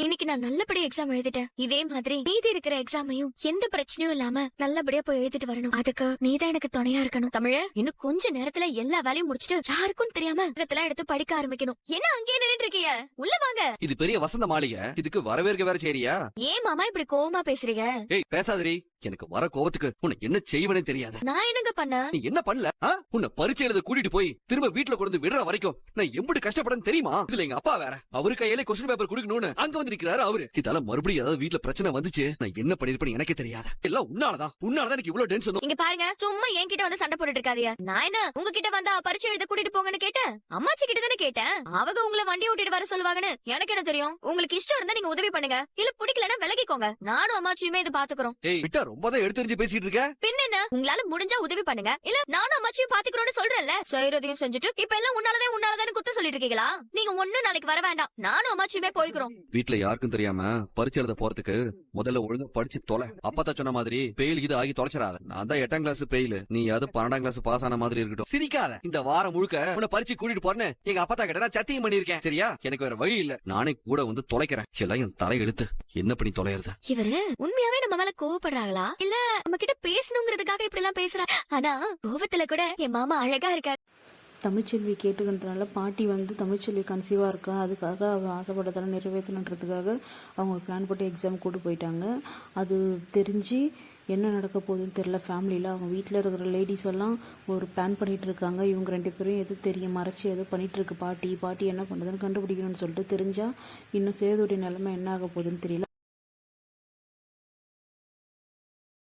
இன்னைக்கு நான் நல்லபடியா எக்ஸாம் எழுதிட்டேன். இதே மாதிரி மீதி இருக்கிற எக்ஸாமையும் எந்த பிரச்சனையும் இல்லாம நல்லபடியா போய் எழுதிட்டு வரணும். அதுக்கு நீதான் எனக்கு துணையா இருக்கணும். தமிழ இன்னும் கொஞ்ச நேரத்துல எல்லா வேலையும் முடிச்சிட்டு யாருக்கும் தெரியாம இதெல்லாம் எடுத்து படிக்க ஆரம்பிக்கணும். என்ன அங்கேயே நின்னுட்டு இருக்கீங்க? உள்ள வாங்க. இது பெரிய வசந்த மாளிகை. இதுக்கு வரவேற்க வேற சரியா ஏன் மாமா இப்படி கோவமா பேசுறீங்க? ஏய் பேசாதரி எனக்கு வர கோவத்துக்கு உன்னை என்ன செய்வனே தெரியாது. நான் என்னங்க பண்ண? நீ என்ன பண்ணல? உன்னை பரீட்சை எழுத கூட்டிட்டு போய் திரும்ப வீட்டுல கொண்டு விடுற வரைக்கும் நான் எப்படி கஷ்டப்படன்னு தெரியுமா? இதுல எங்க அப்பா வேற. அவரு கையில கொஸ்டின் பேப்பர் குடுக்கணும்னு அங்க வந்து நிக்கிறாரு அவரு. இதால மறுபடியும் ஏதாவது வீட்டுல பிரச்சனை வந்துச்சு. நான் என்ன பண்ணிருப்பேன்னு எனக்கே தெரியாது. எல்லாம் உன்னாலதான். உன்னாலதான் எனக்கு இவ்வளவு டென்ஷன் இங்க பாருங்க சும்மா என்கிட்ட வந்து சண்டை போட்டுட்டு இருக்காதீங்க. நான் என்ன உங்ககிட்ட வந்தா பரீட்சை எழுத கூட்டிட்டு போங்கன்னு கேட்டேன்? அம்மாச்சி கிட்ட தானே கேட்டேன். அவங்க உங்களை வண்டி ஓட்டிட்டு வர சொல்லுவாங்கன்னு எனக்கு என்ன தெரியும்? உங்களுக்கு இஷ்டம் இருந்தா நீங்க உதவி பண்ணுங்க. இல்ல பிடிக்கலன்னா விலகிக்கோங்க. நானும் அம்மாச்சியுமே இது பாத்துக்கிறோம். ரொம்ப தான் எடுத்தெறிஞ்சு பேசிட்டு இருக்க பின்ன என்ன உங்களால முடிஞ்சா உதவி பண்ணுங்க. இல்ல நானும் அம்மாச்சியும் பாத்துக்கிறோம்னு சொல்றேன்ல. செய்யறதையும் செஞ்சுட்டு இப்ப எல்லாம் உன்னாலதே உன்னாலதானே குத்த சொல்லிட்டு இருக்கீங்களா நீங்க ஒண்ணு நாளைக்கு வர வேண்டாம். நானும் அம்மாச்சியுமே போய்க்கிறோம். வீட்டுல யாருக்கும் தெரியாம எழுத போறதுக்கு முதல்ல ஒழுங்கா படிச்சு தொலை. அப்பா சொன்ன மாதிரி பெயில் இது ஆகி தொலைச்சிடாத. நான் தான் எட்டாம் கிளாஸ் பெயில் நீ அது பன்னெண்டாம் கிளாஸ் பாஸ் ஆன மாதிரி இருக்கட்டும். சிரிக்காத. இந்த வாரம் முழுக்க உன்னை பரிச்சு கூட்டிட்டு போறேன்னு எங்க அப்பா கிட்ட நான் சத்தியம் பண்ணிருக்கேன் சரியா? எனக்கு வேற வழி இல்ல. நானே கூட வந்து தொலைக்கிறேன். எல்லாம் என் தலை எழுத்து என்ன பண்ணி தொலைறது இவரு உண்மையாவே நம்ம மேல கோவப்படுறாங்களா? இல்ல நம்ம கிட்ட பேசணுங்கிறதுக்காக இப்படி எல்லாம் பேசுறா. ஆனா கோபத்துல கூட என் மாமா அழகா இருக்காரு. தமிழ்ச்செல்வி கேட்டுக்கிறதுனால பாட்டி வந்து தமிழ்ச்செல்வி கன்சீவாக இருக்கா? அதுக்காக அவள் ஆசைப்பட்டதெல்லாம் நிறைவேற்றணுன்றதுக்காக அவங்க பிளான் போட்டு எக்ஸாம் கூட்டு போயிட்டாங்க. அது தெரிஞ்சு என்ன நடக்க போகுதுன்னு தெரில ஃபேமிலியில் அவங்க வீட்டில் இருக்கிற லேடிஸ் எல்லாம் ஒரு பிளான் பண்ணிட்டு இருக்காங்க. இவங்க ரெண்டு பேரும் எது தெரியும் மறைச்சி எது பண்ணிட்டு இருக்கு? பாட்டி பாட்டி என்ன பண்ணுதுன்னு கண்டுபிடிக்கணும்னு சொல்லிட்டு தெரிஞ்சால் இன்னும் சேதுடைய நிலைமை என்ன ஆக போகுதுன்னு தெரியல.